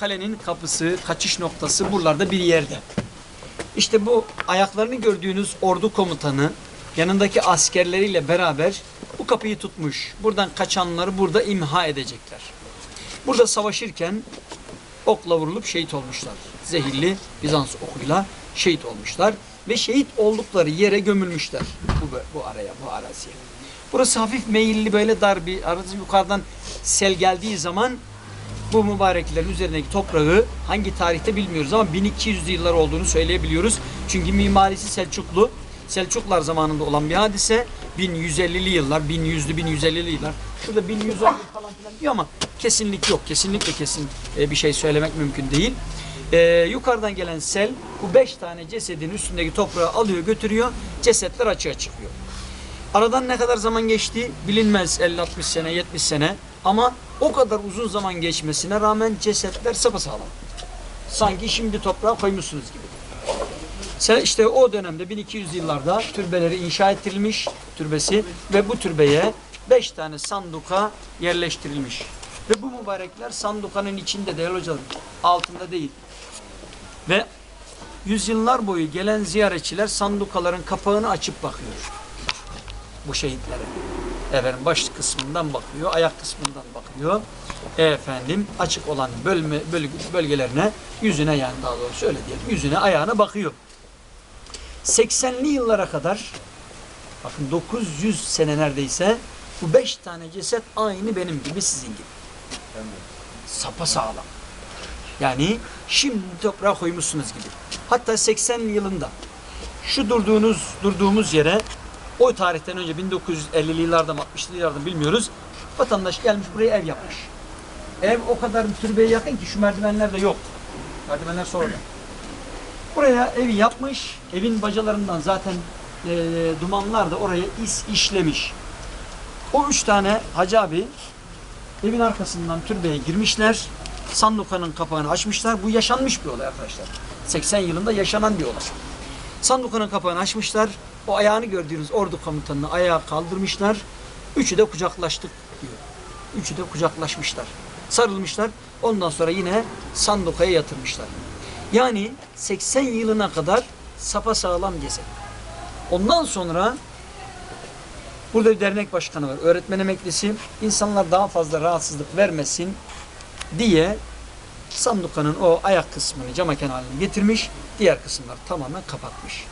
kalenin kapısı, kaçış noktası buralarda bir yerde. İşte bu ayaklarını gördüğünüz ordu komutanı yanındaki askerleriyle beraber bu kapıyı tutmuş. Buradan kaçanları burada imha edecekler. Burada savaşırken okla vurulup şehit olmuşlar. Zehirli Bizans okuyla şehit olmuşlar ve şehit oldukları yere gömülmüşler bu bu araya, bu araziye. Burası hafif meyilli böyle dar bir arası yukarıdan sel geldiği zaman bu mübareklerin üzerindeki toprağı hangi tarihte bilmiyoruz ama 1200'lü yıllar olduğunu söyleyebiliyoruz. Çünkü mimarisi Selçuklu. Selçuklar zamanında olan bir hadise. 1150'li yıllar, 1100'lü 1150'li yıllar. Şurada 1110 falan filan diyor ama kesinlik yok. Kesinlikle kesin e, bir şey söylemek mümkün değil. E, yukarıdan gelen sel bu beş tane cesedin üstündeki toprağı alıyor götürüyor. Cesetler açığa çıkıyor. Aradan ne kadar zaman geçti bilinmez 50-60 sene 70 sene ama o kadar uzun zaman geçmesine rağmen cesetler sapasağlam. Sanki şimdi toprağa koymuşsunuz gibi. Se- İşte o dönemde 1200 yıllarda türbeleri inşa ettirilmiş türbesi ve bu türbeye 5 tane sanduka yerleştirilmiş. Ve bu mübarekler sandukanın içinde değerli hocalarım altında değil. Ve yüzyıllar boyu gelen ziyaretçiler sandukaların kapağını açıp bakıyor bu şehitlere. Efendim baş kısmından bakıyor, ayak kısmından bakıyor. Efendim açık olan bölme, bölge, bölgelerine, yüzüne yani daha doğrusu öyle diyelim, yüzüne, ayağına bakıyor. 80'li yıllara kadar, bakın 900 sene neredeyse, bu beş tane ceset aynı benim gibi, sizin gibi. Sapa sağlam. Yani şimdi toprağa koymuşsunuz gibi. Hatta 80 yılında şu durduğunuz durduğumuz yere o tarihten önce 1950'li yıllardan 60'lı yıllardan bilmiyoruz. Vatandaş gelmiş buraya ev yapmış. Ev o kadar türbeye yakın ki şu merdivenler de yok. Merdivenler sonradan. Buraya evi yapmış. Evin bacalarından zaten e, dumanlar da oraya is işlemiş. O üç tane hacı abi evin arkasından türbeye girmişler. Sandukanın kapağını açmışlar. Bu yaşanmış bir olay arkadaşlar. 80 yılında yaşanan bir olay. Sandukanın kapağını açmışlar. O ayağını gördüğünüz ordu komutanını ayağa kaldırmışlar. Üçü de kucaklaştık diyor. Üçü de kucaklaşmışlar. Sarılmışlar. Ondan sonra yine sandukaya yatırmışlar. Yani 80 yılına kadar sapasağlam ceset. Ondan sonra burada bir dernek başkanı var. Öğretmen emeklisi. İnsanlar daha fazla rahatsızlık vermesin diye sandukanın o ayak kısmını cama kenarına getirmiş. Diğer kısımları tamamen kapatmış.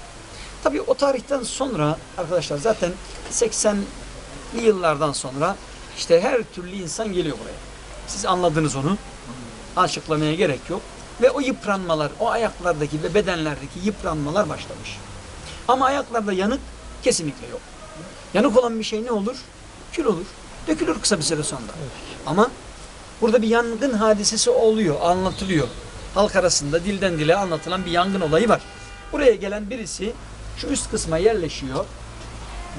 Tabii o tarihten sonra arkadaşlar zaten 80'li yıllardan sonra işte her türlü insan geliyor buraya. Siz anladınız onu. Açıklamaya gerek yok. Ve o yıpranmalar, o ayaklardaki ve bedenlerdeki yıpranmalar başlamış. Ama ayaklarda yanık kesinlikle yok. Yanık olan bir şey ne olur? Kül olur. Dökülür kısa bir süre sonra. Ama burada bir yangın hadisesi oluyor, anlatılıyor. Halk arasında dilden dile anlatılan bir yangın olayı var. Buraya gelen birisi şu üst kısma yerleşiyor.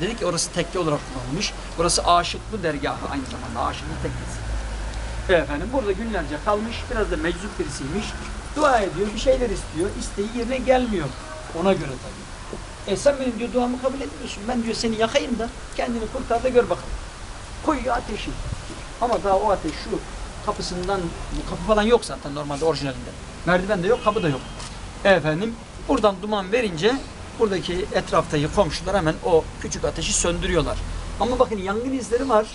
Dedi ki orası tekke olarak kullanılmış. Burası aşıklı dergahı aynı zamanda aşıklı tekkesi. Efendim burada günlerce kalmış. Biraz da meczup birisiymiş. Dua ediyor, bir şeyler istiyor. İsteği yerine gelmiyor. Ona göre tabii. E sen benim diyor duamı kabul etmiyorsun. Ben diyor seni yakayım da kendini kurtar da gör bakalım. Koyuyor ateşi. Ama daha o ateş şu kapısından, kapı falan yok zaten normalde orijinalinde. Merdiven de yok, kapı da yok. Efendim buradan duman verince buradaki etraftaki komşular hemen o küçük ateşi söndürüyorlar. Ama bakın yangın izleri var.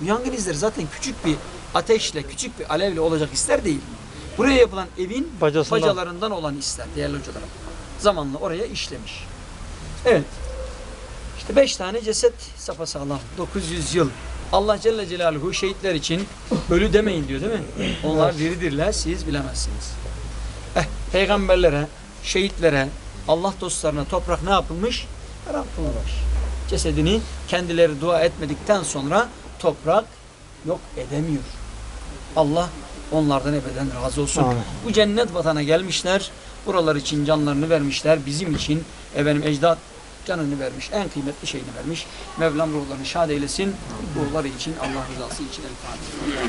Bu yangın izleri zaten küçük bir ateşle, küçük bir alevle olacak ister değil. Buraya yapılan evin Bacasından. bacalarından olan ister değerli hocalarım. Zamanla oraya işlemiş. Evet. İşte beş tane ceset sapasağlam. 900 yıl. Allah Celle Celaluhu şehitler için ölü demeyin diyor değil mi? Onlar diridirler siz bilemezsiniz. Eh, peygamberlere, şehitlere, Allah dostlarına toprak ne yapılmış? Haram kılınmış. Cesedini kendileri dua etmedikten sonra toprak yok edemiyor. Allah onlardan ebeden razı olsun. Amin. Bu cennet vatana gelmişler. Buralar için canlarını vermişler. Bizim için efendim ecdat canını vermiş. En kıymetli şeyini vermiş. Mevlam ruhlarını şad eylesin. Ruhları için Allah rızası için el Fatiha.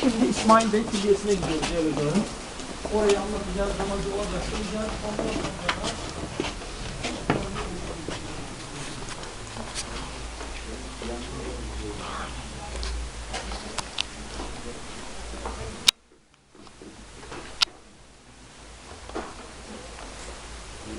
Şimdi İsmail Bey Külliyesi'ne gidiyoruz. Orayı anlatacağız, namazı olacak, kılacağız. Ondan